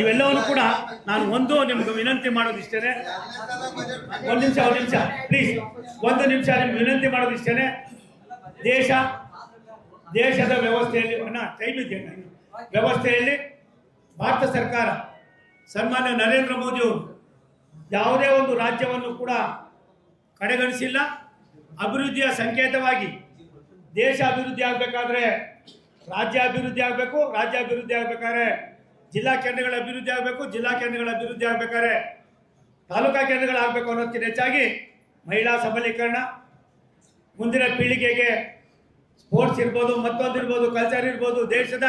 ಇವೆಲ್ಲವನ್ನು ಕೂಡ ನಾನು ಒಂದು ನಿಮ್ಗೆ ವಿನಂತಿ ಮಾಡೋದು ಮಾಡೋದಿಷ್ಟೇನೆ. ಒಂದು ನಿಮಿಷ ಒಂದು ನಿಮಿಷ. ಪ್ಲೀಸ್ ಒಂದು ನಿಮಿಷ ನಿಮ್ಗೆ ವಿನಂತಿ ಮಾಡೋದು ಮಾಡೋದಿಷ್ಟೇನೆ. ದೇಶ, ದೇಶದ ವ್ಯವಸ್ಥೆಯಲ್ಲಿ ಟೈಮ್ ಇದೆ ವ್ಯವಸ್ಥೆಯಲ್ಲಿ ಭಾರತ ಸರ್ಕಾರ, ಸನ್ಮಾನ್ಯ ನರೇಂದ್ರ ಮೋದಿ ಅವರು ಯಾವುದೇ ಒಂದು ರಾಜ್ಯವನ್ನು ಕೂಡ ಕಡೆಗಣಿಸಿಲ್ಲ. ಅಭಿವೃದ್ಧಿಯ ಸಂಕೇತವಾಗಿ ದೇಶ ಅಭಿವೃದ್ಧಿ ಆಗಬೇಕಾದ್ರೆ ರಾಜ್ಯ ಅಭಿವೃದ್ಧಿ ಆಗಬೇಕು ರಾಜ್ಯ ಅಭಿವೃದ್ಧಿ ಆಗಬೇಕಾದ್ರೆ ಜಿಲ್ಲಾ ಕೇಂದ್ರಗಳ ಅಭಿವೃದ್ಧಿ ಆಗಬೇಕು, ಜಿಲ್ಲಾ ಕೇಂದ್ರಗಳ ಅಭಿವೃದ್ಧಿ ಆಗಬೇಕಾದ್ರೆ ತಾಲೂಕಾ ಕೇಂದ್ರಗಳಾಗಬೇಕು ಅನ್ನೋದಕ್ಕಿಂತ ಹೆಚ್ಚಾಗಿ ಮಹಿಳಾ ಸಬಲೀಕರಣ, ಮುಂದಿನ ಪೀಳಿಗೆಗೆ ಸ್ಪೋರ್ಟ್ಸ್ ಇರ್ಬೋದು, ಮತ್ತೊಂದು ಇರ್ಬೋದು ಕಲ್ಚರ್ ಇರ್ಬೋದು, ದೇಶದ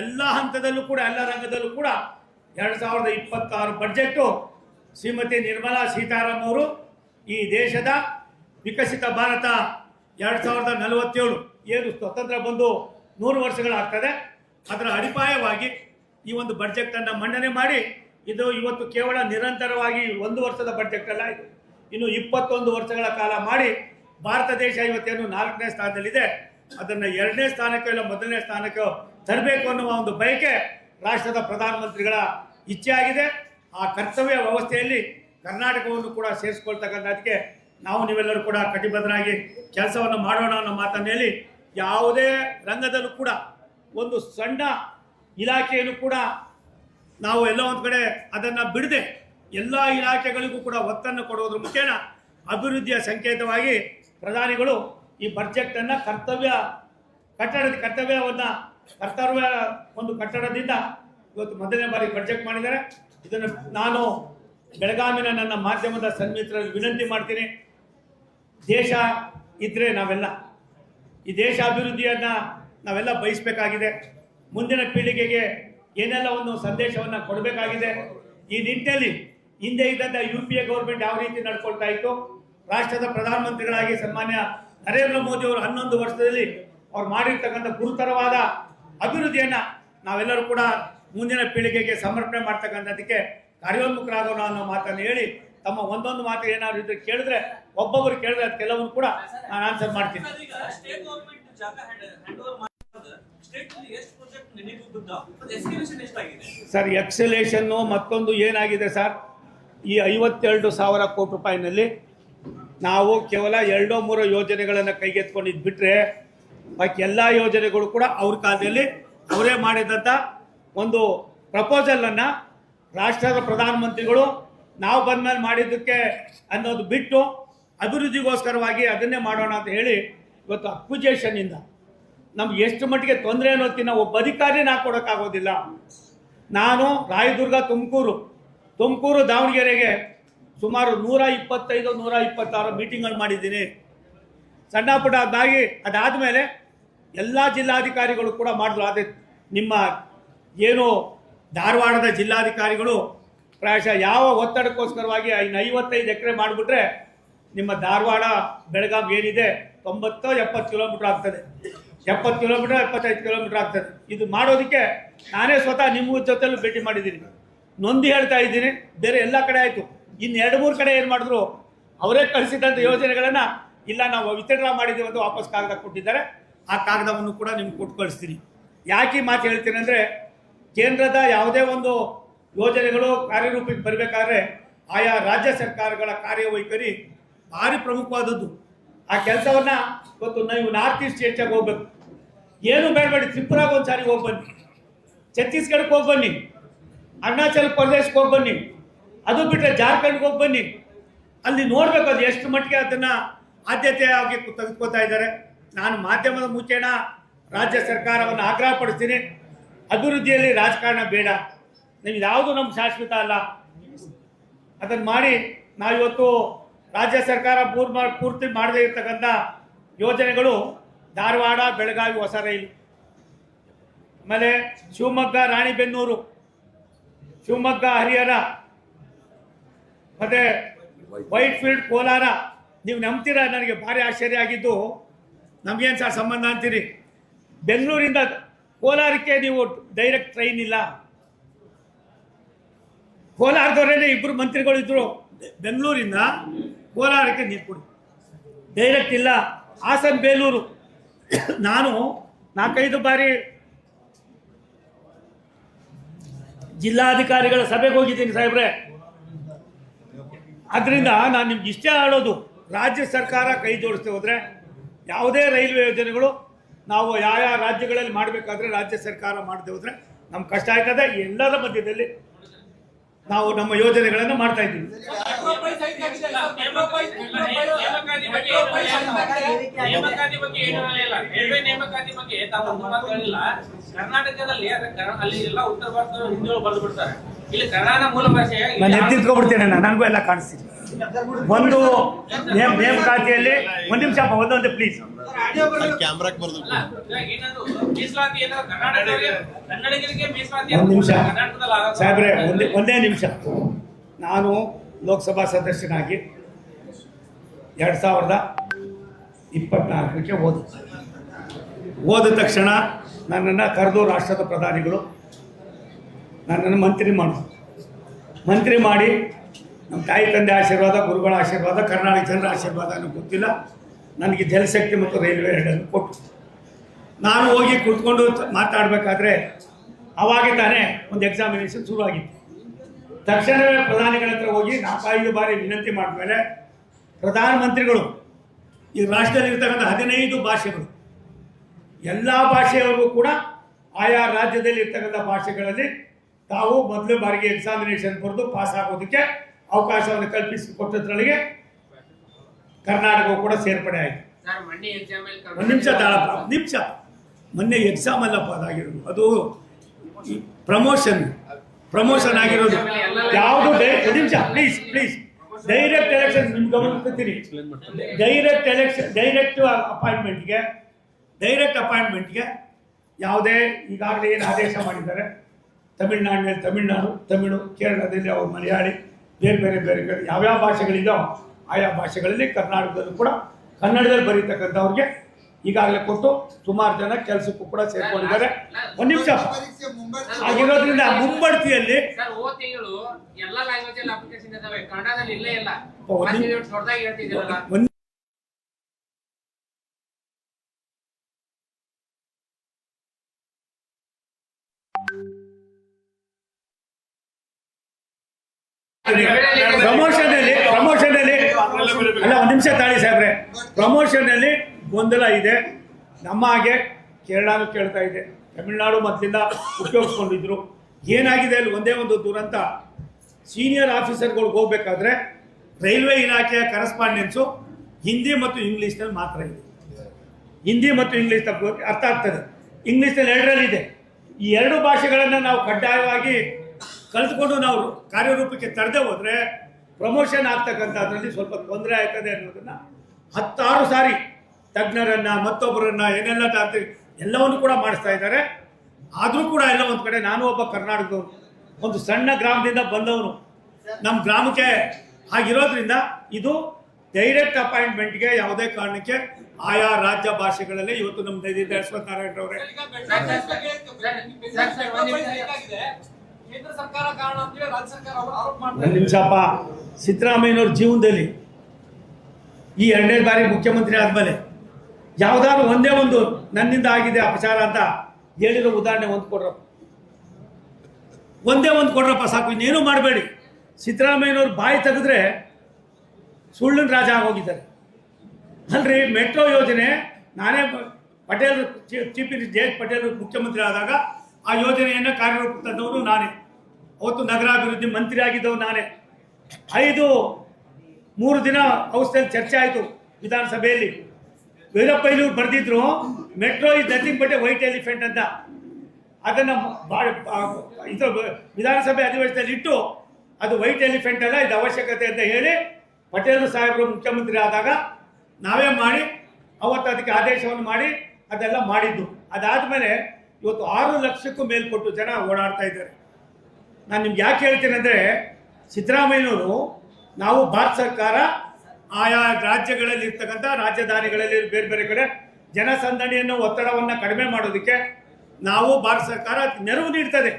ಎಲ್ಲ ಹಂತದಲ್ಲೂ ಕೂಡ, ಎಲ್ಲ ರಂಗದಲ್ಲೂ ಕೂಡ ಎರಡು ಸಾವಿರದ ಇಪ್ಪತ್ತಾರು ಬಡ್ಜೆಟ್ಟು ಶ್ರೀಮತಿ ನಿರ್ಮಲಾ ಸೀತಾರಾಮ್ ಅವರು ಈ ದೇಶದ ವಿಕಸಿತ ಭಾರತ ಎರಡು ಸಾವಿರದ ನಲವತ್ತೇಳು ಏನು ಸ್ವತಂತ್ರ ಬಂದು ನೂರು ವರ್ಷಗಳಾಗ್ತದೆ. ಅದರ ಅಡಿಪಾಯವಾಗಿ ಈ ಒಂದು ಬಡ್ಜೆಟನ್ನು ಮಂಡನೆ ಮಾಡಿ, ಇದು ಇವತ್ತು ಕೇವಲ ನಿರಂತರವಾಗಿ ಒಂದು ವರ್ಷದ ಬಡ್ಜೆಟ್ ಅಲ್ಲ ಇದು. ಇನ್ನು ಇಪ್ಪತ್ತೊಂದು ವರ್ಷಗಳ ಕಾಲ ಮಾಡಿ, ಭಾರತ ದೇಶ ಇವತ್ತೇನು ನಾಲ್ಕನೇ ಸ್ಥಾನದಲ್ಲಿದೆ. ಅದನ್ನು ಎರಡನೇ ಸ್ಥಾನಕ್ಕೆ ಇಲ್ಲ, ಮೊದಲನೇ ಸ್ಥಾನಕ್ಕೆ ತರಬೇಕು ಅನ್ನುವ ಒಂದು ಬಯಕೆ ರಾಷ್ಟ್ರದ ಪ್ರಧಾನಮಂತ್ರಿಗಳ ಇಚ್ಛೆ ಆಗಿದೆ. ಆ ಕರ್ತವ್ಯ ವ್ಯವಸ್ಥೆಯಲ್ಲಿ ಕರ್ನಾಟಕವನ್ನು ಕೂಡ ಸೇರಿಸ್ಕೊಳ್ತಕ್ಕಂಥದಕ್ಕೆ ನಾವು ನೀವೆಲ್ಲರೂ ಕೂಡ ಕಟಿಬದ್ಧರಾಗಿ ಕೆಲಸವನ್ನು ಮಾಡೋಣ ಅನ್ನೋ ಮಾತನ್ನು ಹೇಳಿ, ಯಾವುದೇ ರಂಗದಲ್ಲೂ ಕೂಡ ಒಂದು ಸಣ್ಣ ಇಲಾಖೆಯನ್ನು ಕೂಡ ನಾವು ಎಲ್ಲ ಒಂದು ಕಡೆ ಅದನ್ನು ಬಿಡದೆ ಎಲ್ಲ ಇಲಾಖೆಗಳಿಗೂ ಕೂಡ ಒತ್ತನ್ನು ಕೊಡುವುದ್ರ ಮುಖೇನ ಅಭಿವೃದ್ಧಿಯ ಸಂಕೇತವಾಗಿ ಪ್ರಧಾನಿಗಳು ಈ ಬಜೆಟನ್ನು ಕರ್ತವ್ಯ ಕಟ್ಟಡದ ಕರ್ತವ್ಯವನ್ನು ಕರ್ತವ್ಯ ಒಂದು ಕಟ್ಟಡದಿಂದ ಇವತ್ತು ಮೊದಲನೇ ಬಾರಿ ಬಜೆಟ್ ಮಾಡಿದ್ದಾರೆ. ಇದನ್ನು ನಾನು ಬೆಳಗಾವಿನ ನನ್ನ ಮಾಧ್ಯಮದ ಸನ್ಮಿತ್ರರಲ್ಲಿ ವಿನಂತಿ ಮಾಡ್ತೀನಿ. ದೇಶ ಇದ್ರೆ ನಾವೆಲ್ಲ ಈ ದೇಶ ಅಭಿವೃದ್ಧಿಯನ್ನು ನಾವೆಲ್ಲ ಬಯಸಬೇಕಾಗಿದೆ. ಮುಂದಿನ ಪೀಳಿಗೆಗೆ ಏನೆಲ್ಲ ಒಂದು ಸಂದೇಶವನ್ನು ಕೊಡಬೇಕಾಗಿದೆ, ಈ ನಿಟ್ಟಿನಲ್ಲಿ ಹಿಂದೆ ಇದ್ದಂಥ ಯು ಪಿ ಎ ಗೌರ್ಮೆಂಟ್ ಯಾವ ರೀತಿ ನಡ್ಕೊಳ್ತಾ ಇತ್ತು, ರಾಷ್ಟ್ರದ ಪ್ರಧಾನಮಂತ್ರಿಗಳಾಗಿ ಸನ್ಮಾನ್ಯ ನರೇಂದ್ರ ಮೋದಿ ಅವರು ಹನ್ನೊಂದು ವರ್ಷದಲ್ಲಿ ಅವ್ರು ಮಾಡಿರ್ತಕ್ಕಂಥ ಗುರುತರವಾದ ಅಭಿವೃದ್ಧಿಯನ್ನು ನಾವೆಲ್ಲರೂ ಕೂಡ ಮುಂದಿನ ಪೀಳಿಗೆಗೆ ಸಮರ್ಪಣೆ ಮಾಡ್ತಕ್ಕಂಥದ್ದಕ್ಕೆ ಕಾರ್ಯೋನ್ಮುಖರಾಗೋಣ ಅನ್ನೋ ಮಾತನ್ನು ಹೇಳಿ, ತಮ್ಮ ಒಂದೊಂದು ಮಾತು ಏನಾದ್ರು ಇದ್ರೆ ಕೇಳಿದ್ರೆ ಒಬ್ಬೊಬ್ಬರು ಕೇಳಿದ್ರೆ ಅದು ಕೂಡ ನಾನು ಆನ್ಸರ್ ಮಾಡ್ತೀನಿ. ಸರ್ ಎಕ್ಸಲೇಷನ್ನು ಮತ್ತೊಂದು ಏನಾಗಿದೆ ಸರ್ ಈ ಐವತ್ತೆರಡು ಸಾವಿರ ಕೋಟಿ ರೂಪಾಯಿನಲ್ಲಿ ನಾವು ಕೇವಲ ಎರಡೋ ಮೂರೋ ಯೋಜನೆಗಳನ್ನು ಕೈಗೆತ್ಕೊಂಡಿದ್ದು ಬಿಟ್ಟರೆ ಬಾಕಿ ಎಲ್ಲ ಯೋಜನೆಗಳು ಕೂಡ ಅವ್ರ ಕಾಲದಲ್ಲಿ ಅವರೇ ಮಾಡಿದಂಥ ಒಂದು ಪ್ರಪೋಸಲನ್ನು ರಾಷ್ಟ್ರದ ಪ್ರಧಾನಮಂತ್ರಿಗಳು ನಾವು ಬಂದ್ಮೇಲೆ ಮಾಡಿದ್ದಕ್ಕೆ ಅನ್ನೋದು ಬಿಟ್ಟು ಅಭಿವೃದ್ಧಿಗೋಸ್ಕರವಾಗಿ ಅದನ್ನೇ ಮಾಡೋಣ ಅಂತ ಹೇಳಿ ಇವತ್ತು ಅಕ್ವಿಜೇಷನ್ನಿಂದ ನಮ್ಗೆ ಎಷ್ಟು ಮಟ್ಟಿಗೆ ತೊಂದರೆ ಅನ್ನೋದಕ್ಕಿಂತ ಒಬ್ಬ ಅಧಿಕಾರಿ ನಾ ಕೊಡೋಕ್ಕಾಗೋದಿಲ್ಲ. ನಾನು ರಾಯದುರ್ಗ ತುಮಕೂರು ತುಮಕೂರು ದಾವಣಗೆರೆಗೆ ಸುಮಾರು ನೂರ ಇಪ್ಪತ್ತೈದು ನೂರ ಇಪ್ಪತ್ತಾರು ಮೀಟಿಂಗ್ಗಳು ಮಾಡಿದ್ದೀನಿ. ಸಣ್ಣ ಪುಟ್ಟ ಅದಾಗಿ ಅದಾದಮೇಲೆ ಎಲ್ಲ ಜಿಲ್ಲಾಧಿಕಾರಿಗಳು ಕೂಡ ಮಾಡಿದ್ರು. ಅದೇ ನಿಮ್ಮ ಏನು ಧಾರವಾಡದ ಜಿಲ್ಲಾಧಿಕಾರಿಗಳು ಪ್ರಾಯಶಃ ಯಾವ ಒತ್ತಡಕ್ಕೋಸ್ಕರವಾಗಿ ಇನ್ನು ಐವತ್ತೈದು ಎಕರೆ ಮಾಡಿಬಿಟ್ರೆ ನಿಮ್ಮ ಧಾರವಾಡ ಬೆಳಗಾವಿ ಏನಿದೆ, ತೊಂಬತ್ತೋ ಎಪ್ಪತ್ತು ಕಿಲೋಮೀಟ್ರ್ ಆಗ್ತದೆ. ಎಪ್ಪತ್ತು ಕಿಲೋಮೀಟರ್, ಎಪ್ಪತ್ತೈದು ಕಿಲೋಮೀಟರ್ ಆಗ್ತದೆ ಇದು. ಮಾಡೋದಕ್ಕೆ ನಾನೇ ಸ್ವತಃ ನಿಮ್ಮ ಜೊತೆಲೂ ಭೇಟಿ ಮಾಡಿದ್ದೀನಿ. ನೊಂದು ಹೇಳ್ತಾ ಇದ್ದೀನಿ, ಬೇರೆ ಎಲ್ಲ ಕಡೆ ಆಯಿತು. ಇನ್ನು ಎರಡು ಮೂರು ಕಡೆ ಏನು ಮಾಡಿದ್ರು, ಅವರೇ ಕಳಿಸಿದಂಥ ಯೋಜನೆಗಳನ್ನು ಇಲ್ಲ, ನಾವು ವಿತ್ಡ್ರಾ ಮಾಡಿದ್ದೀವಿ ಅಂತ ವಾಪಸ್ ಕಾಗದ ಕೊಟ್ಟಿದ್ದಾರೆ. ಆ ಕಾಗದವನ್ನು ಕೂಡ ನಿಮ್ಗೆ ಕೊಟ್ಟು ಕಳಿಸ್ತೀನಿ. ಯಾಕೆ ಮಾತು ಹೇಳ್ತೀನಿ ಅಂದರೆ, ಕೇಂದ್ರದ ಯಾವುದೇ ಒಂದು ಯೋಜನೆಗಳು ಕಾರ್ಯರೂಪಕ್ಕೆ ಬರಬೇಕಾದ್ರೆ, ಆಯಾ ರಾಜ್ಯ ಸರ್ಕಾರಗಳ ಕಾರ್ಯವೈಖರಿ ಭಾರಿ ಪ್ರಮುಖವಾದದ್ದು. ಆ ಕೆಲಸವನ್ನ ಇವತ್ತು ನೀವು ನಾರ್ತ್ ಈಸ್ಟ್ ಹೆಚ್ಚಾಗಿ ಹೋಗ್ಬೇಕು. ಏನು ಬೇಡಬೇಡಿ ತ್ರಿಪುರಾಗ ಒಂದು ಸಾರಿ ಹೋಗಿ ಬನ್ನಿ. ಛತ್ತೀಸ್ಗಢಕ್ಕೆ ಹೋಗಿ ಬನ್ನಿ. ಅರುಣಾಚಲ್ ಪ್ರದೇಶಕ್ಕೆ ಹೋಗಿ ಬನ್ನಿ. ಅದು ಬಿಟ್ಟರೆ ಜಾರ್ಖಂಡ್ಗೆ ಹೋಗಿ ಬನ್ನಿ. ಅಲ್ಲಿ ನೋಡ್ಬೇಕು ಅದು ಎಷ್ಟು ಮಟ್ಟಿಗೆ ಅದನ್ನ ಆದ್ಯತೆಯಾಗಿ ತೆಗೆದುಕೊತಾ ಇದ್ದಾರೆ. ನಾನು ಮಾಧ್ಯಮದ ಮುಂಚೆನ ರಾಜ್ಯ ಸರ್ಕಾರವನ್ನು ಆಗ್ರಹ ಪಡಿಸ್ತೀನಿ ಅಭಿವೃದ್ಧಿಯಲ್ಲಿ ರಾಜಕಾರಣ ಬೇಡ. ನೀವು ಯಾವುದು ನಮ್ಮ ಶಾಶ್ವತ ಅಲ್ಲ. ಅದನ್ನು ಮಾಡಿ ನಾವಿವತ್ತು ರಾಜ್ಯ ಸರ್ಕಾರ ಪೂರ್ ಪೂರ್ತಿ ಮಾಡದೇ ಇರತಕ್ಕಂಥ ಯೋಜನೆಗಳು ಧಾರವಾಡ, ಬೆಳಗಾವಿ ಹೊಸ ರೈಲು ಆಮೇಲೆ ಶಿವಮೊಗ್ಗ, ರಾಣಿಬೆನ್ನೂರು. ಶಿವಮೊಗ್ಗ, ಹರಿಹರ. ಮತ್ತು ವೈಟ್ ಫೀಲ್ಡ್ ಕೋಲಾರ. ನೀವು ನಂಬ್ತೀರಾ? ನನಗೆ ಭಾರಿ ಆಶ್ಚರ್ಯ ಆಗಿದ್ದು. ನಮಗೇನು ಸಹ ಸಂಬಂಧ ಅಂತೀರಿ? ಬೆಂಗಳೂರಿಂದ ಕೋಲಾರಕ್ಕೆ ನೀವು ಡೈರೆಕ್ಟ್ ಟ್ರೈನ್ ಇಲ್ಲ. ಕೋಲಾರದವರೇನೆ ಇಬ್ಬರು ಮಂತ್ರಿಗಳು ಇದ್ದರು ಬೆಂಗಳೂರಿಂದ ಕೋಲಾರಕ್ಕೆ ನೀರು ಕೊಡಿ. ಡೈರೆಕ್ಟ್ ಇಲ್ಲ. ಹಾಸನ್, ಬೇಲೂರು. ನಾನು ನಾಲ್ಕೈದು ಬಾರಿ ಜಿಲ್ಲಾಧಿಕಾರಿಗಳ ಸಭೆಗೆ ಹೋಗಿದ್ದೀನಿ ಸಾಹೇಬ್ರೆ. ಆದ್ದರಿಂದ ನಾನು ನಿಮ್ಗೆ ಇಷ್ಟೇ ಆಡೋದು ರಾಜ್ಯ ಸರ್ಕಾರ ಕೈ ಜೋಡಿಸ್ತೆ ಹೋದರೆ ಯಾವುದೇ ರೈಲ್ವೆ ಯೋಜನೆಗಳು ನಾವು ಯಾವ ಯಾವ ರಾಜ್ಯಗಳಲ್ಲಿ ಮಾಡಬೇಕಾದ್ರೆ ರಾಜ್ಯ ಸರ್ಕಾರ ಮಾಡದೆ ಹೋದರೆ ನಮ್ಗೆ ಕಷ್ಟ ಆಯ್ತದೆ. ಎಲ್ಲರ ಮಧ್ಯದಲ್ಲಿ ನಾವು ನಮ್ಮ ಯೋಜನೆಗಳನ್ನು ಮಾಡ್ತಾ ಇದ್ದೀವಿ ನೇಮಕಾತಿ ಬಗ್ಗೆ ಏನು ಹೇಳಿಲ್ಲ. ನೇಮಕಾತಿ ಬಗ್ಗೆ ಏನು ಹೇಳಿಲ್ಲ ರೈಲ್ವೆ ನೇಮಕಾತಿ ಬಗ್ಗೆ ತಾವು ಒಂದು ಮಾತು ಹೇಳಿಲ್ಲ ಕರ್ನಾಟಕದಲ್ಲಿ ಅಲ್ಲಿ ಎಲ್ಲ ಉತ್ತರ ಭಾರತ ಹಿಂದಿ ಬರ್ದು ಬಿಡ್ತಾರೆ ಇಲ್ಲಿ ಕನ್ನಡ ಮೂಲ ಭಾಷೆ ನಾನು ಎತ್ತಿಟ್ಕೊಬಿಡ್ತೇನೆ ನಾನು ನನಗೂ ಎಲ್ಲ ಕಾಣಿಸ್ತೀನಿ ಒಂದು ನೇಮ ನೇಮಕಾತಿಯಲ್ಲಿ ಒಂದು ನಿಮಿಷ ಒಂದೊಂದು ಪ್ಲೀಸ್ ಕ್ಯಾಮ್ರಾಕ್ ಬರ್ದು ಒಂದು ನಿಮಿಷ. ಸಾಹೇಬ್ರೆ ಒಂದೇ ಒಂದೇ ನಿಮಿಷ. ನಾನು ಲೋಕಸಭಾ ಸದಸ್ಯನಾಗಿ ಎರಡು ಸಾವಿರದ ಇಪ್ಪತ್ನಾಲ್ಕಕ್ಕೆ ಹೋದ ಹೋದ ತಕ್ಷಣ ನನ್ನನ್ನು ಕರೆದು ರಾಷ್ಟ್ರದ ಪ್ರಧಾನಿಗಳು ನನ್ನನ್ನು ಮಂತ್ರಿ ಮಾಡಿದ್ರು ಮಂತ್ರಿ ಮಾಡಿ ನಮ್ಮ ತಾಯಿ ತಂದೆ ಆಶೀರ್ವಾದ, ಗುರುಗಳ ಆಶೀರ್ವಾದ ಕರ್ನಾಟಕ ಜನರ ಆಶೀರ್ವಾದ ನನಗೆ ಗೊತ್ತಿಲ್ಲ. ನನಗೆ ಜಲಶಕ್ತಿ ಮತ್ತು ರೈಲ್ವೆ ಎರಡನ್ನು ಕೊಟ್ಟು. ನಾನು ಹೋಗಿ ಕುತ್ಕೊಂಡು ಮಾತಾಡಬೇಕಾದ್ರೆ ಅವಾಗೆ ತಾನೇ ಒಂದು ಎಕ್ಸಾಮಿನೇಷನ್ ಶುರುವಾಗಿತ್ತು. ತಕ್ಷಣವೇ ಪ್ರಧಾನಿಗಳ ಹತ್ರ ಹೋಗಿ ನಾಲ್ಕೈದು ಬಾರಿ ವಿನಂತಿ ಮಾಡಿದ್ಮೇಲೆ ಪ್ರಧಾನಮಂತ್ರಿಗಳು, ಈ ರಾಷ್ಟ್ರದಲ್ಲಿ ಇರ್ತಕ್ಕಂಥ ಹದಿನೈದು ಭಾಷೆಗಳು, ಎಲ್ಲ ಭಾಷೆಯವ್ರಿಗೂ ಕೂಡ ಆಯಾ ರಾಜ್ಯದಲ್ಲಿ ಇರ್ತಕ್ಕಂಥ ಭಾಷೆಗಳಲ್ಲಿ ತಾವು ಮೊದಲ ಬಾರಿಗೆ ಎಕ್ಸಾಮಿನೇಷನ್ ಬರೆದು ಪಾಸ್ ಆಗೋದಕ್ಕೆ ಅವಕಾಶವನ್ನು ಕಲ್ಪಿಸಿಕೊಟ್ಟದ್ರೊಳಗೆ ಕರ್ನಾಟಕವು ಕೂಡ ಸೇರ್ಪಡೆ ಆಯಿತು. ಸರ್ ಮೊನ್ನೆ ಎಕ್ಸಾಮ್ ಅಲ್ಲಿ ಒಂದು ನಿಮಿಷ ತಾಳಪ್ಪ ಒಂದು ನಿಮಿಷ. ಮೊನ್ನೆ ಎಕ್ಸಾಮ್ ಅಲ್ಲಪ್ಪ ಅದಾಗಿರೋದು. ಅದು ಪ್ರಮೋಷನ್ ಪ್ರಮೋಷನ್ ಆಗಿರೋದು. ಯಾವುದು ಒಂದು ನಿಮಿಷ ಪ್ಲೀಸ್ ಪ್ಲೀಸ್ ಡೈರೆಕ್ಟ್ ಎಲೆಕ್ಷನ್ ನಿಮ್ಗೆ ಗಮನಿಸ್ತೀರಿ ಡೈರೆಕ್ಟ್ ಎಲೆಕ್ಷನ್ ಡೈರೆಕ್ಟ್ ಅಪಾಯಿಂಟ್ಮೆಂಟ್ಗೆ ಡೈರೆಕ್ಟ್ ಅಪಾಯಿಂಟ್ಮೆಂಟ್ಗೆ ಯಾವುದೇ ಈಗಾಗಲೇ ಏನು ಆದೇಶ ಮಾಡಿದ್ದಾರೆ. ತಮಿಳ್ನಾಡಿನಲ್ಲಿ ತಮಿಳ್ನಾಡು ತಮಿಳು ಕೇರಳದಲ್ಲಿ ಅವರು ಮಲಯಾಳಿ. ಬೇರೆ ಬೇರೆ ಬೇರೆ ಬೇರೆ ಯಾವ್ಯಾವ ಭಾಷೆಗಳಿದೋ ಆಯಾ ಭಾಷೆಗಳಲ್ಲಿ ಕರ್ನಾಟಕದಲ್ಲೂ ಕೂಡ ಕನ್ನಡದಲ್ಲಿ ಬರೀತಕ್ಕಂಥವ್ರಿಗೆ ಈಗಾಗಲೇ ಕೊಟ್ಟು ಸುಮಾರು ಜನ ಕೆಲಸಕ್ಕೂ ಕೂಡ ಸೇರ್ಕೊಂಡಿದ್ದಾರೆ. ಒಂದು ನಿಮಿಷ. ಆಗಿರೋದ್ರಿಂದ ಮುಂಬಡ್ತಿಯಲ್ಲಿ ಎಲ್ಲಾ ಲ್ಯಾಂಗ್ವೇಜ್ ಅಲ್ಲಿ ಅಪ್ಲಿಕೇಶನ್ ಇದಾವೆ ಕನ್ನಡದಲ್ಲಿ ಇಲ್ಲೇ ಇಲ್ಲ. ಒಂದು ಪ್ರಮೋಷನ್ ಅಲ್ಲಿ ಪ್ರಮೋಷನ್ ಅಲ್ಲಿ ಅಲ್ಲ ಒಂದು ನಿಮಿಷ ತಾಳಿ ಸಾಹೇಬ್ರೆ. ಪ್ರಮೋಷನ್ ಅಲ್ಲಿ ಗೊಂದಲ ಇದೆ. ನಮ್ಮ ಹಾಗೆ ಕೇರಳನೂ ಕೇಳ್ತಾ ಇದೆ. ತಮಿಳುನಾಡು ಮೊದಲಿಂದ ಉಪಯೋಗಿಸ್ಕೊಂಡಿದ್ರು. ಏನಾಗಿದೆ ಅಲ್ಲಿ ಒಂದೇ ಒಂದು ದುರಂತ? ಸೀನಿಯರ್ ಆಫೀಸರ್ಗಳ್ಗೆ ಹೋಗ್ಬೇಕಾದ್ರೆ ರೈಲ್ವೆ ಇಲಾಖೆಯ ಕರೆಸ್ಪಾಂಡೆನ್ಸು ಹಿಂದಿ ಮತ್ತು ಇಂಗ್ಲೀಷ್ನಲ್ಲಿ ಮಾತ್ರ ಇದೆ. ಹಿಂದಿ ಮತ್ತು ಇಂಗ್ಲೀಷ್ ಅರ್ಥ ಆಗ್ತದೆ. ಇಂಗ್ಲೀಷ್ನಲ್ಲಿ ಎರಡರಲ್ಲಿದೆ. ಈ ಎರಡು ಭಾಷೆಗಳನ್ನು ನಾವು ಕಡ್ಡಾಯವಾಗಿ ಕಲಿತ್ಕೊಂಡು ನಾವು ಕಾರ್ಯರೂಪಕ್ಕೆ ತರದೆ ಹೋದರೆ ಪ್ರಮೋಷನ್ ಆಗ್ತಕ್ಕಂಥದ್ರಲ್ಲಿ ಸ್ವಲ್ಪ ತೊಂದರೆ ಆಗ್ತದೆ ಅನ್ನೋದನ್ನು ಹತ್ತಾರು ಸಾರಿ ತಜ್ಞರನ್ನ ಮತ್ತೊಬ್ಬರನ್ನ ಏನೆಲ್ಲ ಎಲ್ಲವನ್ನು ಕೂಡ ಮಾಡಿಸ್ತಾ ಇದ್ದಾರೆ ಆದರೂ ಕೂಡ ಎಲ್ಲ ಒಂದು ಕಡೆ ನಾನು ಒಬ್ಬ ಕರ್ನಾಟಕದವನು ಒಂದು ಸಣ್ಣ ಗ್ರಾಮದಿಂದ ಬಂದವನು ನಮ್ಮ ಗ್ರಾಮಕ್ಕೆ ಆಗಿರೋದ್ರಿಂದ ಇದು ಡೈರೆಕ್ಟ್ ಅಪಾಯಿಂಟ್ಮೆಂಟ್ಗೆ ಯಾವುದೇ ಕಾರಣಕ್ಕೆ ಆಯಾ ರಾಜ್ಯ ಭಾಷೆಗಳಲ್ಲಿ ಇವತ್ತು ನಮ್ಮ ಅಶ್ವಥ್ ನಾರಾಯಣ ಅವರೇ ನಿಮಿಷಪ್ಪ ಸಿದ್ದರಾಮಯ್ಯನವ್ರ ಜೀವನದಲ್ಲಿ ಈ ಎರಡನೇ ಬಾರಿ ಮುಖ್ಯಮಂತ್ರಿ ಆದಮೇಲೆ ಯಾವ್ದಾದ್ರು ಒಂದೇ ಒಂದು ನನ್ನಿಂದ ಆಗಿದೆ ಅಪಚಾರ ಅಂತ ಹೇಳಿರೋ ಉದಾಹರಣೆ ಒಂದು ಕೊಡ್ರಪ್ಪ. ಒಂದೇ ಒಂದು ಕೊಡ್ರಪ್ಪ ಸಾಕು. ಇನ್ನೇನು ಮಾಡಬೇಡಿ. ಸಿದ್ದರಾಮಯ್ಯನವ್ರು ಬಾಯಿ ತೆಗೆದ್ರೆ ಸುಳ್ಳಿನ ರಾಜ ಆಗೋಗಿದ್ದಾರೆ. ಅಲ್ರಿ ಮೆಟ್ರೋ ಯೋಜನೆ, ನಾನೇ Patel chief minister J H Patel ಮುಖ್ಯಮಂತ್ರಿ ಆದಾಗ ಆ ಯೋಜನೆಯನ್ನು ಕಾರ್ಯರೂಪ ತಂದವರು ನಾನೇ. ಅವತ್ತು ನಗರಾಭಿವೃದ್ಧಿ ಮಂತ್ರಿ ಆಗಿದ್ದವು ನಾನೇ. ಐದು, ಮೂರು ದಿನ ಅವಸ್ಥೆಯಲ್ಲಿ ಚರ್ಚೆ ಆಯಿತು ವಿಧಾನಸಭೆಯಲ್ಲಿ. ವೀರಪ್ಪಯ್ಯನವ್ರು ಬರೆದಿದ್ರು, metro is nothing but white elephant ಅಂತ. ಅದನ್ನು ಇದು ವಿಧಾನಸಭೆ ಅಧಿವೇಶನದಲ್ಲಿ ಇಟ್ಟು ಅದು ವೈಟ್ ಎಲಿಫೆಂಟ್ ಅಲ್ಲ, ಇದು ಅವಶ್ಯಕತೆ ಅಂತ ಹೇಳಿ ಪಟೇಲ್ ಸಾಹೇಬರು ಮುಖ್ಯಮಂತ್ರಿ ಆದಾಗ ನಾವೇ ಮಾಡಿ, ಅವತ್ತು ಅದಕ್ಕೆ ಆದೇಶವನ್ನು ಮಾಡಿ ಅದೆಲ್ಲ ಮಾಡಿದ್ದು. ಅದಾದಮೇಲೆ ಇವತ್ತು ಆರು ಲಕ್ಷಕ್ಕೂ ಮೇಲ್ಪಟ್ಟು ಜನ ಓಡಾಡ್ತಾ ಇದ್ದಾರೆ. ನಾನು ನಿಮ್ಗೆ ಯಾಕೆ ಹೇಳ್ತೀನಿ ಅಂದರೆ ಸಿದ್ದರಾಮಯ್ಯನವರು ನಾವು ಭಾರತ ಸರ್ಕಾರ ಆಯಾ ರಾಜ್ಯಗಳಲ್ಲಿ ಇರ್ತಕ್ಕಂಥ ರಾಜಧಾನಿಗಳಲ್ಲಿ ಬೇರೆ ಬೇರೆ ಕಡೆ ಜನಸಂದಣಿಯನ್ನು ಒತ್ತಡವನ್ನು ಕಡಿಮೆ ಮಾಡೋದಕ್ಕೆ ನಾವು ಭಾರತ ಸರ್ಕಾರ ನೆರವು ನೀಡ್ತದೆ.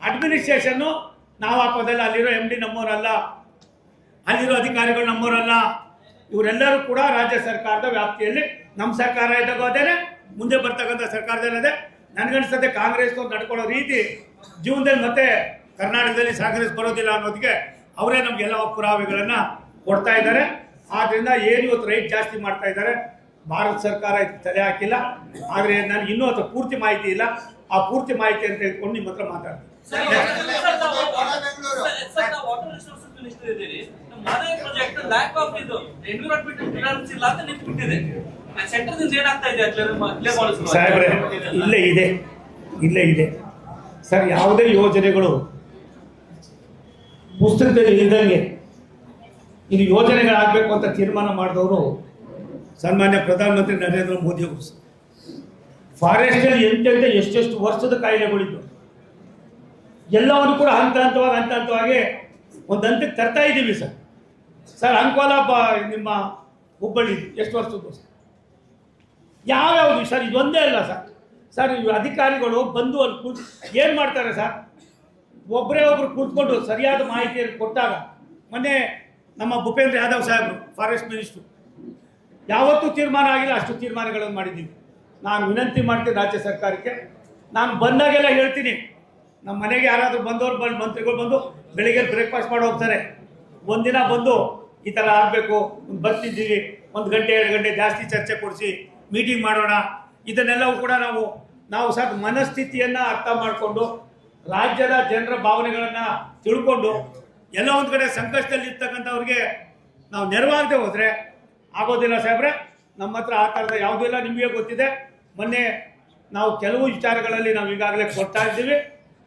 ಅಡ್ಮಿನಿಸ್ಟ್ರೇಷನ್ನು ನಾವು ಹಾಕೋದಲ್ಲ ಅಲ್ಲಿರೋ ಎಂ ಡಿ ನಮ್ಮವರಲ್ಲ, ಅಲ್ಲಿರೋ ಅಧಿಕಾರಿಗಳು ನಮ್ಮವರಲ್ಲ, ಇವರೆಲ್ಲರೂ ಕೂಡ ರಾಜ್ಯ ಸರ್ಕಾರದ ವ್ಯಾಪ್ತಿಯಲ್ಲಿ ನಮ್ಮ ಸರ್ಕಾರ ಇದ್ದಾಗ ಅದೇನೆ ಮುಂದೆ ಬರ್ತಕ್ಕಂಥ ಸರ್ಕಾರದಲ್ಲಿದೆ. ನನ್ಗನ್ಸುತ್ತೆ ಕಾಂಗ್ರೆಸ್ ನಡ್ಕೊಳ್ಳೋ ರೀತಿ ಜೀವನದಲ್ಲಿ ಮತ್ತೆ ಕರ್ನಾಟಕದಲ್ಲಿ ಕಾಂಗ್ರೆಸ್ ಬರೋದಿಲ್ಲ ಅನ್ನೋದಕ್ಕೆ ಅವರೇ ನಮಗೆಲ್ಲ ಪುರಾವೆಗಳನ್ನು ಕೊಡ್ತಾ ಇದ್ದಾರೆ ಆದ್ರಿಂದ ಏನು ಇವತ್ತು ರೈಟ್ ಜಾಸ್ತಿ ಮಾಡ್ತಾ ಇದ್ದಾರೆ ಭಾರತ ಸರ್ಕಾರ ತಲೆ ಹಾಕಿಲ್ಲ ಆದರೆ ನನಗೆ ಇನ್ನೂ ಅದು ಪೂರ್ತಿ ಮಾಹಿತಿ ಇಲ್ಲ ಆ ಪೂರ್ತಿ ಮಾಹಿತಿ ಅಂತ ಹೇಳ್ಕೊಂಡು ನಿಮ್ಮ ಹತ್ರ ಮಾತಾಡ್ತೀನಿ ಇಲ್ಲ ಇದೆ ಇಲ್ಲೇ ಇದೆ. ಸರ್, ಯಾವುದೇ ಯೋಜನೆಗಳು ಪುಸ್ತಕದಲ್ಲಿ ಇದ್ದಂಗೆ ಇದು ಯೋಜನೆಗಳಾಗಬೇಕು ಅಂತ ತೀರ್ಮಾನ ಮಾಡಿದವರು ಸನ್ಮಾನ್ಯ ಪ್ರಧಾನಮಂತ್ರಿ ನರೇಂದ್ರ ಮೋದಿ ಅವರು ಫಾರೆಸ್ಟಲ್ಲಿ ಎಂತೆಂತ ಎಷ್ಟೆಷ್ಟು ವರ್ಷದ ಕಾಯಿಲೆಗಳಿದ್ದು ಎಲ್ಲವನ್ನು ಕೂಡ ಹಂತ ಹಂತವಾಗಿ ಹಂತ ಹಂತವಾಗಿ ಒಂದು ಹಂತಕ್ಕೆ ತರ್ತಾ ಇದ್ದೀವಿ ಸರ್. ಸರ್, ಅಂಕೋಲ ನಿಮ್ಮ ಹುಬ್ಬಳ್ಳಿ ಎಷ್ಟು ವರ್ಷದ್ದು ಸರ್? ಯಾವ್ಯಾವುದು ಸರ್? ಇದೊಂದೇ ಅಲ್ಲ ಸರ್. ಸರ್ ಇವು ಅಧಿಕಾರಿಗಳು ಬಂದು ಅಲ್ಲಿ ಕುಳ್ ಏನು ಮಾಡ್ತಾರೆ ಸರ್? ಒಬ್ಬರೇ ಒಬ್ರು ಕೂತ್ಕೊಂಡು ಸರಿಯಾದ ಮಾಹಿತಿಯನ್ನು ಕೊಟ್ಟಾಗ ಮೊನ್ನೆ ನಮ್ಮ ಭೂಪೇಂದ್ರ ಯಾದವ್ ಸಾಹೇಬರು ಫಾರೆಸ್ಟ್ ಮಿನಿಸ್ಟ್ರು ಯಾವತ್ತೂ ತೀರ್ಮಾನ ಆಗಿಲ್ಲ, ಅಷ್ಟು ತೀರ್ಮಾನಗಳನ್ನು ಮಾಡಿದ್ದೀವಿ. ನಾನು ವಿನಂತಿ ಮಾಡ್ತೀನಿ ರಾಜ್ಯ ಸರ್ಕಾರಕ್ಕೆ. ನಾನು ಬಂದಾಗೆಲ್ಲ ಹೇಳ್ತೀನಿ. ನಮ್ಮ ಮನೆಗೆ ಯಾರಾದರೂ ಬಂದವರು ಬಂದು, ಮಂತ್ರಿಗಳು ಬಂದು ಬೆಳಿಗ್ಗೆ ಬ್ರೇಕ್ಫಾಸ್ಟ್ ಮಾಡಿ ಹೋಗ್ತಾರೆ. ಒಂದಿನ ಬಂದು ಈ ಥರ ಆಗಬೇಕು, ಬರ್ತಿದ್ದೀವಿ, ಒಂದು ಗಂಟೆ, ಎರಡು ಗಂಟೆ ಜಾಸ್ತಿ ಚರ್ಚೆ ಕೊಡಿಸಿ ಮೀಟಿಂಗ್ ಮಾಡೋಣ. ಇದನ್ನೆಲ್ಲವೂ ಕೂಡ ನಾವು ನಾವು ಸಾಕು ಮನಸ್ಥಿತಿಯನ್ನು ಅರ್ಥ ಮಾಡಿಕೊಂಡು, ರಾಜ್ಯದ ಜನರ ಭಾವನೆಗಳನ್ನು ತಿಳ್ಕೊಂಡು, ಎಲ್ಲ ಒಂದು ಕಡೆ ಸಂಕಷ್ಟದಲ್ಲಿರ್ತಕ್ಕಂಥವ್ರಿಗೆ ನಾವು ನೆರವಾಗದೆ ಹೋದರೆ, ಆಗೋದಿಲ್ಲ ಸಾಹೇಬ್ರೆ, ನಮ್ಮ ಹತ್ರ ಆ ಥರದ ಯಾವುದೂ ಇಲ್ಲ, ನಿಮಗೆ ಗೊತ್ತಿದೆ. ಮೊನ್ನೆ ನಾವು ಕೆಲವು ವಿಚಾರಗಳಲ್ಲಿ ನಾವು ಈಗಾಗಲೇ ಕೊಡ್ತಾ ಇದ್ದೀವಿ.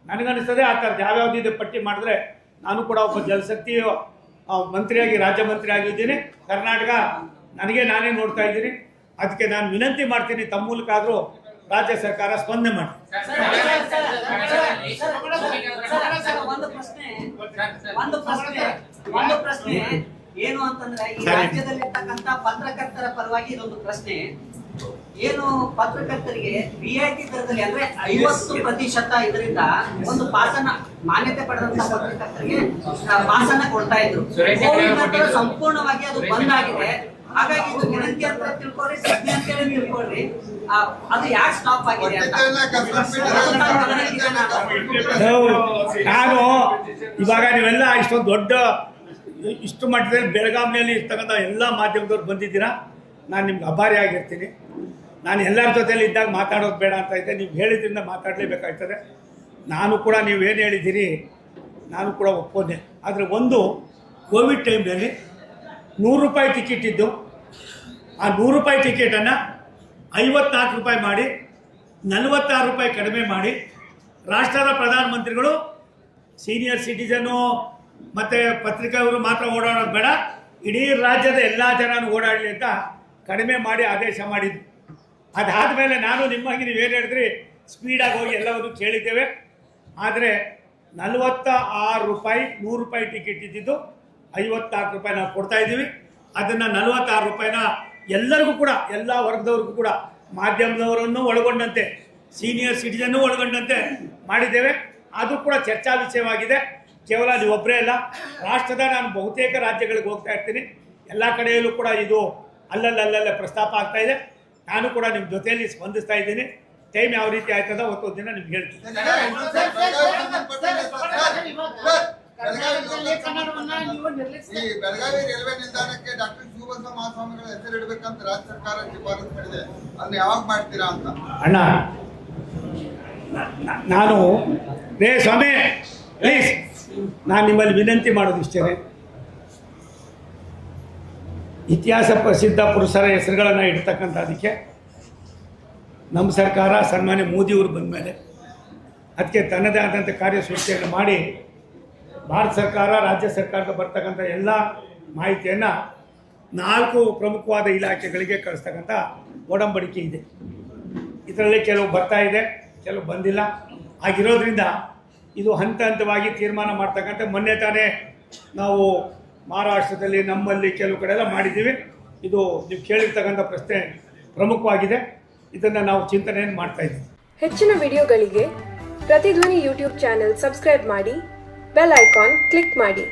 ನನಗನ್ನಿಸ್ತದೆ ಆ ಥರದ್ದು ಯಾವ್ಯಾವ್ದಿದೆ ಪಟ್ಟಿ ಮಾಡಿದ್ರೆ ನಾನು ಕೂಡ ಒಬ್ಬ ಜಲಶಕ್ತಿ ಮಂತ್ರಿಯಾಗಿ ರಾಜ್ಯ ಮಂತ್ರಿ ಆಗಿದ್ದೀನಿ ಕರ್ನಾಟಕ ನನಗೆ ನಾನೇ ನೋಡ್ತಾ ಇದ್ದೀನಿ ಅದಕ್ಕೆ ನಾನು ವಿನಂತಿ ಮಾಡ್ತೀನಿ ತಮ್ಮ ಮೂಲಕ ಆದರೂ ರಾಜ್ಯ ಸರ್ಕಾರ ಸ್ಪಂದನೆ ಮಾಡಿ ಒಂದು ಪ್ರಶ್ನೆ ಒಂದು ಪ್ರಶ್ನೆ ಒಂದು ಪ್ರಶ್ನೆ ಏನು ಅಂತಂದ್ರೆ ಈ ರಾಜ್ಯದಲ್ಲಿ ರಾಜ್ಯದಲ್ಲಿರ್ತಕ್ಕಂತ ಪತ್ರಕರ್ತರ ಪರವಾಗಿ ಇದೊಂದು ಪ್ರಶ್ನೆ ಏನು ಪತ್ರಕರ್ತರಿಗೆ ರಿಯಾಯಿತಿ ದರದಲ್ಲಿ ಅಂದ್ರೆ ಐವತ್ತು ಪ್ರತಿಶತ ಇದರಿಂದ ಒಂದು ಪಾಸನ ಮಾನ್ಯತೆ ಪಡೆದಂತ ಪತ್ರಕರ್ತರಿಗೆ ಆ, ಪಾಸನ ಕೊಡ್ತಾ ಇದ್ರು. ಸಂಪೂರ್ಣವಾಗಿ ಅದು ಬಂದ್ ಆಗಿದೆ. ಹಾಗಾಗಿ ಇದು ವಿನಂತಿ ಅಂತ ತಿಳ್ಕೊಳ್ರಿ ಸತ್ಯ ಅಂತೇಳಿ ತಿಳ್ಕೊಳ್ರಿ ಅದು ಯಾಕೆ ಸ್ಟಾಪ್ ಆಗಿದೆ ಅಂತ. ನಾನು ಇವಾಗ ನೀವೆಲ್ಲ ಇಷ್ಟೊಂದು ದೊಡ್ಡ ಇಷ್ಟು ಮಟ್ಟದಲ್ಲಿ ಬೆಳಗಾವಿನಲ್ಲಿ ಇರ್ತಕ್ಕಂಥ ಎಲ್ಲ ಮಾಧ್ಯಮದವ್ರು ಬಂದಿದ್ದೀರಾ ನಾನು ನಿಮ್ಗೆ ಅಭಾರಿ ಆಗಿರ್ತೀನಿ. ನಾನು ಎಲ್ಲರ ಜೊತೆಯಲ್ಲಿ ಇದ್ದಾಗ ಮಾತಾಡೋದು ಬೇಡ ಅಂತ ಇದ್ದೆ. ನೀವು ಹೇಳಿದ್ರಿಂದ ಮಾತಾಡಲೇಬೇಕಾಗ್ತದೆ. ನಾನು ಕೂಡ ನೀವು ಏನು ಹೇಳಿದ್ದೀರಿ, ನಾನು ಕೂಡ ಒಪ್ಪೋದೆ. ಆದರೆ ಒಂದು, ಕೋವಿಡ್ ಟೈಮ್ನಲ್ಲಿ ನೂರು ರೂಪಾಯಿ ಟಿಕೆಟ್ ಇದ್ದು, ಆ ನೂರು ರೂಪಾಯಿ ಟಿಕೆಟನ್ನು ಐವತ್ನಾಲ್ಕು ರೂಪಾಯಿ ಮಾಡಿ, ನಲವತ್ತಾರು ರೂಪಾಯಿ ಕಡಿಮೆ ಮಾಡಿ, ರಾಷ್ಟ್ರದ ಪ್ರಧಾನಮಂತ್ರಿಗಳು ಸೀನಿಯರ್ ಸಿಟಿಸನ್ನು ಮತ್ತು ಪತ್ರಿಕೆಯವರು ಮಾತ್ರ ಓಡಾಡೋದು ಬೇಡ. ಇಡೀ ರಾಜ್ಯದ ಎಲ್ಲ ಜನನೂ ಓಡಾಡಲಿ ಅಂತ ಕಡಿಮೆ ಮಾಡಿ ಆದೇಶ ಮಾಡಿದ್ದು ಅದಾದಮೇಲೆ ನಾನು ನಿಮ್ಮಾಗಿ ಏನು ಹೇಳಿದ್ರಿ? ಸ್ಪೀಡಾಗಿ ಹೋಗಿ ಎಲ್ಲವನ್ನು ಕೇಳಿದ್ದೇವೆ. ಆದರೆ ನಲವತ್ತ ಆರು ರೂಪಾಯಿ, ನೂರು ರೂಪಾಯಿ ಟಿಕೆಟ್ ಇದ್ದಿದ್ದು ಐವತ್ನಾಲ್ಕು ರೂಪಾಯಿ ನಾವು ಕೊಡ್ತಾ ಇದ್ದೀವಿ. ಅದನ್ನು ನಲವತ್ತಾರು ರೂಪಾಯಿನ ಎಲ್ಲರಿಗೂ ಕೂಡ, ಎಲ್ಲ ವರ್ಗದವ್ರಿಗೂ ಕೂಡ, ಮಾಧ್ಯಮದವರನ್ನು ಒಳಗೊಂಡಂತೆ ಸೀನಿಯರ್ ಸಿಟಿಜನ್ನು ಒಳಗೊಂಡಂತೆ ಮಾಡಿದ್ದೇವೆ. ಅದು ಕೂಡ ಚರ್ಚಾ ವಿಷಯವಾಗಿದೆ. ಕೇವಲ ನೀವೊಬ್ಬರೇ ಅಲ್ಲ, ರಾಷ್ಟ್ರದ ನಾನು ಬಹುತೇಕ ರಾಜ್ಯಗಳಿಗೆ ಹೋಗ್ತಾ ಇರ್ತೀನಿ. ಎಲ್ಲ ಕಡೆಯಲ್ಲೂ ಕೂಡ ಇದು ಅಲ್ಲಲ್ಲಲ್ಲಲ್ಲೇ ಪ್ರಸ್ತಾಪ ಆಗ್ತಾ ಇದೆ. ನಾನು ಕೂಡ ನಿಮ್ಮ ಜೊತೆಯಲ್ಲಿ ಸ್ಪಂದಿಸ್ತಾ ಇದ್ದೀನಿ ಟೈಮ್ ಯಾವ ರೀತಿ ಆಯ್ತದ ಒಂದು ದಿನ ನಿಮ್ಗೆ ಹೇಳ್ತೀನಿ ಈ ಬೆಳಗಾವಿ ರೈಲ್ವೆ ನಿಲ್ದಾಣಕ್ಕೆ ಡಾಕ್ಟರ್ ಶಿವಬಸ ಮಹಾಸ್ವಾಮಿಗಳ ಹೆಸರಿಡಬೇಕಂತ ರಾಜ್ಯ ಸರ್ಕಾರ ಶಿಫಾರಸು ಮಾಡಿದೆ ಅದನ್ನ ಯಾವಾಗ ಮಾಡ್ತೀರಾ ಅಂತ ಅಣ್ಣ ನಾನು ರೇ ಸ್ವಾಮಿ ಪ್ಲೀಸ್ ನಾನು ನಿಮ್ಮಲ್ಲಿ ವಿನಂತಿ ಮಾಡೋದು ಇಷ್ಟೇ ಇತಿಹಾಸ ಪ್ರಸಿದ್ಧ ಪುರುಷರ ಹೆಸರುಗಳನ್ನು ಇಡ್ತಕ್ಕಂಥ ಅದಕ್ಕೆ ನಮ್ಮ ಸರ್ಕಾರ ಸನ್ಮಾನ್ಯ ಮೋದಿಯವರು ಬಂದ ಮೇಲೆ ಅದಕ್ಕೆ ತನ್ನದೇ ಆದಂಥ ಕಾರ್ಯಸೂಚಿಯನ್ನು ಮಾಡಿ ಭಾರತ ಸರ್ಕಾರ, ರಾಜ್ಯ ಸರ್ಕಾರದ ಬರ್ತಕ್ಕಂಥ ಎಲ್ಲ ಮಾಹಿತಿಯನ್ನು ನಾಲ್ಕು ಪ್ರಮುಖವಾದ ಇಲಾಖೆಗಳಿಗೆ ಕಳಿಸ್ತಕ್ಕಂಥ ಒಡಂಬಡಿಕೆ ಇದೆ. ಇದರಲ್ಲಿ ಕೆಲವು ಬರ್ತಾ ಇದೆ, ಕೆಲವು ಬಂದಿಲ್ಲ. ಆಗಿರೋದ್ರಿಂದ ಇದು ಹಂತ ಹಂತವಾಗಿ ತೀರ್ಮಾನ ಮಾಡ್ತಕ್ಕಂಥ ಮೊನ್ನೆ ತಾನೇ ನಾವು ಮಹಾರಾಷ್ಟ್ರದಲ್ಲಿ, ನಮ್ಮಲ್ಲಿ ಕೆಲವು ಕಡೆ ಎಲ್ಲ ಮಾಡಿದ್ದೀವಿ. ಇದು ನೀವು ಕೇಳಿರ್ತಕ್ಕಂಥ ಪ್ರಶ್ನೆ ಪ್ರಮುಖವಾಗಿದೆ. ಇದನ್ನು ನಾವು ಚಿಂತನೆಯನ್ನು ಮಾಡ್ತಾ ಇದ್ದೀವಿ. ಹೆಚ್ಚಿನ ವಿಡಿಯೋಗಳಿಗೆ ಪ್ರತಿಧ್ವನಿ ಯೂಟ್ಯೂಬ್ ಚಾನೆಲ್ ಸಬ್ಸ್ಕ್ರೈಬ್ ಮಾಡಿ, ಬೆಲ್ ಐಕಾನ್ ಕ್ಲಿಕ್ ಮಾಡಿ.